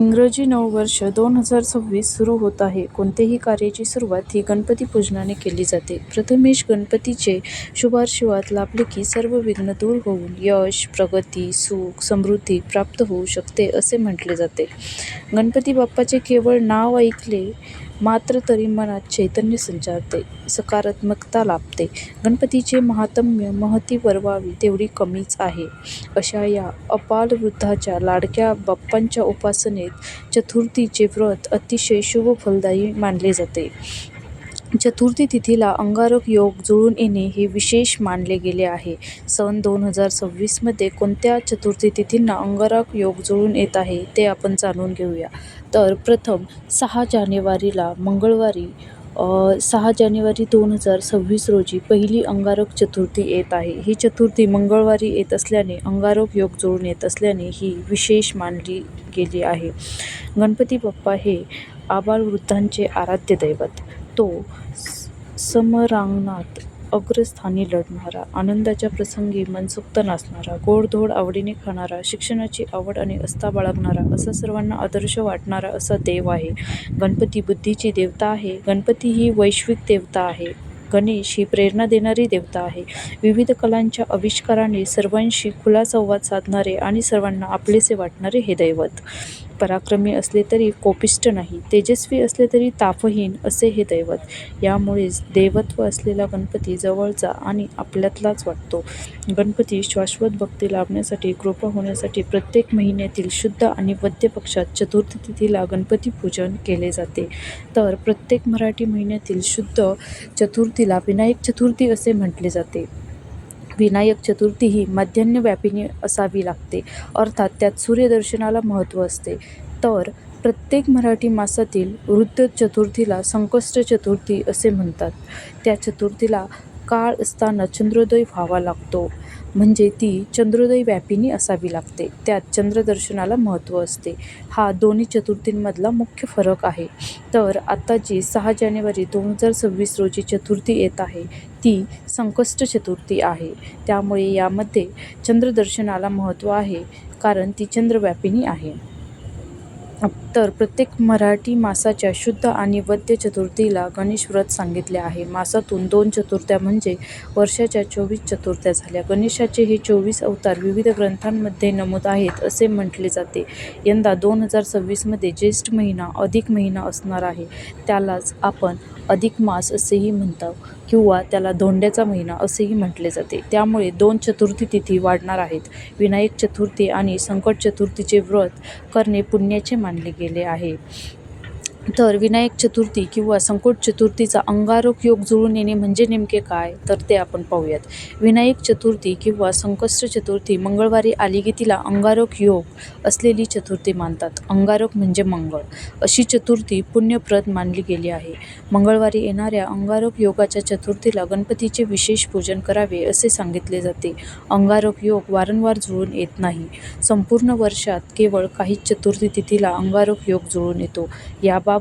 इंग्रजी नववर्ष दोन हजार सव्वीस सुरू होत आहे. कोणतेही कार्याची सुरुवात ही गणपती पूजनाने केली जाते. प्रथमेश गणपतीचे शुभाशीर्वाद लाभले की सर्व विघ्न दूर होऊन यश, प्रगती, सुख, समृद्धी प्राप्त होऊ शकते असे म्हटले जाते. गणपती बाप्पाचे केवळ नाव ऐकले मात्र तरी मनात चैतन्य संचारते, सकारात्मकता लाभते. गणपतीचे महात्म्य महती वर्वावी तेवढी कमीच आहे. अशा या अपाल वृद्धाच्या लाडक्या बाप्पांच्या उपासनेत चतुर्थीचे व्रत अतिशय शुभ-फलदायी मानले जाते. चतुर्थी तिथीला अंगारक योग जुळून येणे हे विशेष मानले गेले आहे. सन दोन हजार सव्वीसमध्ये कोणत्या चतुर्थी तिथींना अंगारक योग जुळून येत आहे ते आपण जाणून घेऊया. तर प्रथम सहा जानेवारीला मंगळवारी सहा जानेवारी दोन हजार सव्वीस रोजी पहिली अंगारक चतुर्थी येत आहे. ही चतुर्थी मंगळवारी येत असल्याने अंगारक योग जुळून येत असल्याने ही विशेष मानली गेली आहे. गणपती बाप्पा हे आबालवृद्धांचे आराध्य दैवत. तो समरांगणात अग्रस्थानी लढणारा, आनंदाच्या प्रसंगी मनसोक्त नाचणारा, गोडधोड आवडीने खाणारा, शिक्षणाची आवड आणि आस्था बाळगणारा असा सर्वांना आदर्श वाटणारा असा देव आहे. गणपती बुद्धीची देवता आहे. गणपती ही वैश्विक देवता आहे. गणेश ही प्रेरणा देणारी देवता आहे. विविध कलांच्या आविष्काराने सर्वांशी खुला संवाद साधणारे आणि सर्वांना आपलेसे वाटणारे हे दैवत. पराक्रमी असले तरी कोपिष्ट नाही, तेजस्वी असले तरी तापहीन असे हे दैवत. यामुळेच देवत्व असलेला गणपती जवळचा आणि आपल्यातलाच वाटतो. गणपती शाश्वत भक्ती लाभण्यासाठी, कृपा होण्यासाठी प्रत्येक महिन्यातील शुद्ध आणि वद्य पक्षात चतुर्थी तिथीला गणपती पूजन केले जाते. तर प्रत्येक मराठी महिन्यातील शुद्ध चतुर्थीला विनायक चतुर्थी असे म्हटले जाते. विनायक चतुर्थी ही मध्यान्नव्यापिनी असावी लागते, अर्थात त्यात सूर्यदर्शनाला महत्त्व असते. तर प्रत्येक मराठी मासातील वृद्ध चतुर्थीला संकष्ट चतुर्थी असे म्हणतात. त्या चतुर्थीला काळ असताना चंद्रोदय व्हावा लागतो म्हणजे ती चंद्रोदय-व्यापिनी असावी लागते. त्यात चंद्रदर्शनाला महत्त्व असते. हा दोन्ही चतुर्थींमधला मुख्य फरक आहे. तर आता जी सहा जानेवारी दोन हजार सव्वीस रोजी चतुर्थी येत आहे ती संकष्ट चतुर्थी आहे. त्यामुळे यामध्ये चंद्रदर्शनाला महत्त्व आहे कारण ती चंद्रव्यापिनी आहे. तर प्रत्येक मराठी मासाच्या शुद्ध आणि वद्य चतुर्थीला गणेश व्रत सांगितले आहे. मासातून दोन चतुर्थ्या म्हणजे वर्षाच्या चोवीस चतुर्थ्या झाल्या. गणेशाचे हे चोवीस अवतार विविध ग्रंथांमध्ये नमूद आहेत असे म्हटले जाते. यंदा दोन हजार सव्वीसमध्ये ज्येष्ठ महिना अधिक महिना असणार आहे. त्यालाच आपण अधिक मास असेही म्हणतो किंवा त्याला धोंड्याचा महिना असेही म्हटले जाते. त्यामुळे दोन चतुर्थी तिथी वाढणार आहेत. विनायक चतुर्थी आणि संकट चतुर्थीचे व्रत करणे पुण्याचे मानले गेले आहे. तर विनायक चतुर्थी किंवा संकट चतुर्थीचा अंगारक योग जुळून येणे म्हणजे नेमके काय तर ते आपण पाहूयात. विनायक चतुर्थी किंवा संकष्ट चतुर्थी मंगळवारी आली की तिला अंगारक योग असलेली चतुर्थी मानतात. अंगारक म्हणजे मंगळ. अशी चतुर्थी पुण्यप्रद मानली गेली आहे. मंगळवारी येणाऱ्या अंगारक योगाच्या चतुर्थीला गणपतीचे विशेष पूजन करावे असे सांगितले जाते. अंगारक योग वारंवार जुळून येत नाही. संपूर्ण वर्षात केवळ काहीच चतुर्थी तिथीला अंगारक योग जुळून येतो. याबाबत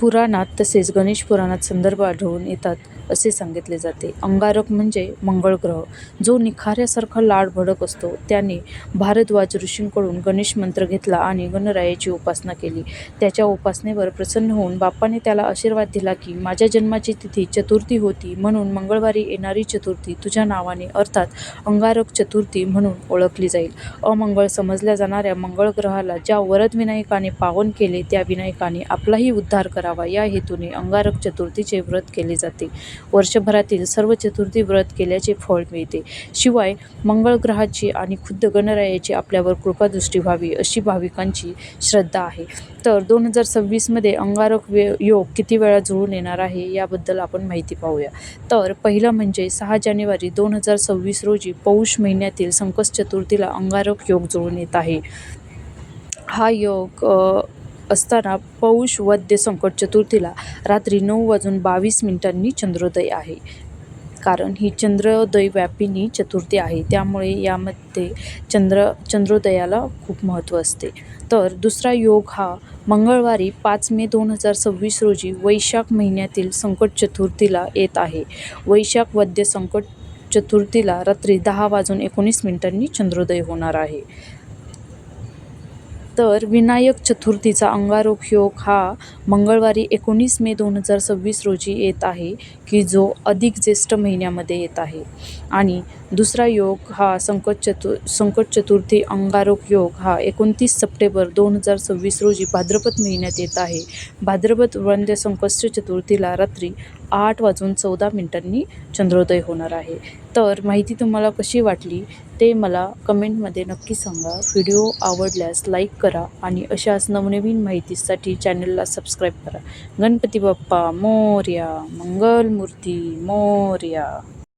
पुराणात तसेच गणेश पुराणात संदर्भ आढळून येतात. असे सांगितले जाते. अंगारक म्हणजे मंगळ ग्रह. जो निखाऱ्यासारखा लाड भडक असतो. त्याने भारद्वाज ऋषींकडून गणेश मंत्र घेतला आणि गणरायाची उपासना केली. त्याच्या उपासनेवर प्रसन्न होऊन बाप्पाने त्याला आशीर्वाद दिला की माझ्या जन्माची तिथी चतुर्थी होती म्हणून मंगळवारी येणारी चतुर्थी तुझ्या नावाने अर्थात अंगारक चतुर्थी म्हणून ओळखली जाईल. अमंगळ समजल्या जाणाऱ्या मंगळ ग्रहाला ज्या वरद विनायकाने पावन केले त्या विनायकाने आपलाही उद्धार करावा या हेतूने अंगारक चतुर्थीचे व्रत केले जाते. वर्षभरातील सर्व चतुर्थी व्रत केल्याचे फळ मिळते. शिवाय मंगळ ग्रहाची आणि खुद्द गणरायाची आपल्यावर कृपादृष्टी व्हावी अशी भाविकांची श्रद्धा आहे. तर दोन हजार सव्वीसमध्ये अंगारक वे योग किती वेळा जुळून येणार आहे याबद्दल आपण माहिती पाहूया. तर पहिलं म्हणजे सहा जानेवारी दोन हजार सव्वीस रोजी पौष महिन्यातील संकष्ट चतुर्थीला अंगारक योग जुळून येत आहे. हा योग असताना पौष वद्य संकट चतुर्थीला रात्री नऊ वाजून बावीस मिनिटांनी चंद्रोदय आहे. कारण ही चंद्रोदय-व्यापिनी चतुर्थी आहे त्यामुळे यामध्ये चंद्र चंद्रोदयाला खूप महत्त्व असते. तर दुसरा योग हा मंगळवारी पाच मे दोन हजार सव्वीस रोजी वैशाख महिन्यातील संकट चतुर्थीला येत आहे. वैशाख वद्य संकट चतुर्थीला रात्री दहा वाजून एकोणीस मिनिटांनी चंद्रोदय होणार आहे. तर विनायक चतुर्थीचा अंगारोग योग हा मंगळवारी एकोणीस मे दोन हजार सव्वीस रोजी येत आहे की जो अधिक ज्येष्ठ महिन्यामध्ये येत आहे. आणि दुसरा योग हा संकट चतु संकट चतुर्थी अंगारोग योग हा एकोणतीस सप्टेंबर दोन हजार सव्वीस रोजी भाद्रपद महिन्यात येत आहे. भाद्रपद वंद्य संकष्ट चतुर्थीला रात्री आठ वाजून चौदा मिनिटांनी चंद्रोदय होणार आहे. तर माहिती तुम्हाला कशी वाटली? ते मला कमेंटमध्ये नक्की सांगा. व्हिडिओ आवडल्यास लाईक करा आणि अशाच नवनवीन माहितीसाठी चॅनलला सबस्क्राईब करा. गणपती बाप्पा मोर्या मंगलमूर्ती मोर्या.